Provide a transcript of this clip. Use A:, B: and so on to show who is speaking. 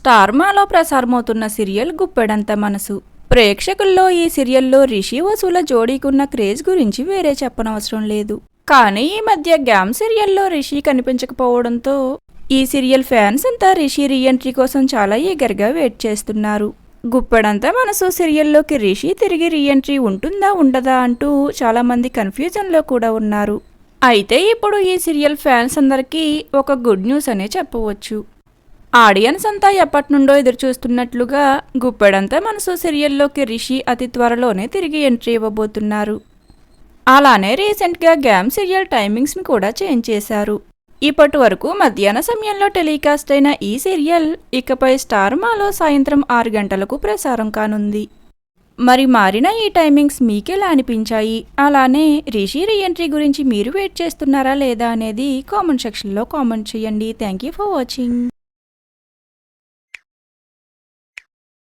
A: స్టార్మాలో ప్రసారమవుతున్న serial Guppedantha మనసు. ప్రేక్షకుల్లో ఈ సీరియల్లో రిషి వసూల జోడీకున్న క్రేజ్ గురించి వేరే చెప్పనవసరం లేదు. కానీ ఈ మధ్య గ్యామ్ సీరియల్లో రిషి కనిపించకపోవడంతో ఈ సీరియల్ ఫ్యాన్స్ అంతా రిషి రీఎంట్రీ కోసం చాలా ఈగర్గా వెయిట్ చేస్తున్నారు. గుప్పెడంతా మనసు సీరియల్లోకి రిషి తిరిగి రీఎంట్రీ ఉంటుందా ఉండదా అంటూ చాలామంది కన్ఫ్యూజన్లో కూడా ఉన్నారు. అయితే ఇప్పుడు ఈ సీరియల్ ఫ్యాన్స్ అందరికీ ఒక గుడ్ న్యూస్ అనే చెప్పవచ్చు. ఆడియన్స్ అంతా ఎప్పటి నుండో ఎదురు చూస్తున్నట్లుగా గుప్పెడంతా మనసు సీరియల్లోకి రిషి అతి త్వరలోనే తిరిగి ఎంట్రీ ఇవ్వబోతున్నారు. అలానే రీసెంట్గా గ్యామ్ సీరియల్ టైమింగ్స్ని కూడా చేంజ్ చేశారు. ఇప్పటి వరకు మధ్యాహ్న సమయంలో టెలికాస్ట్ అయిన ఈ సీరియల్ ఇకపై స్టార్ మాలో సాయంత్రం ఆరు గంటలకు ప్రసారం కానుంది. మరి మారిన ఈ టైమింగ్స్ మీకెలా అనిపించాయి? అలానే రిషి రీఎంట్రీ గురించి మీరు వెయిట్ చేస్తున్నారా లేదా అనేది కామెంట్ సెక్షన్లో కామెంట్ చేయండి. Thank you for watching.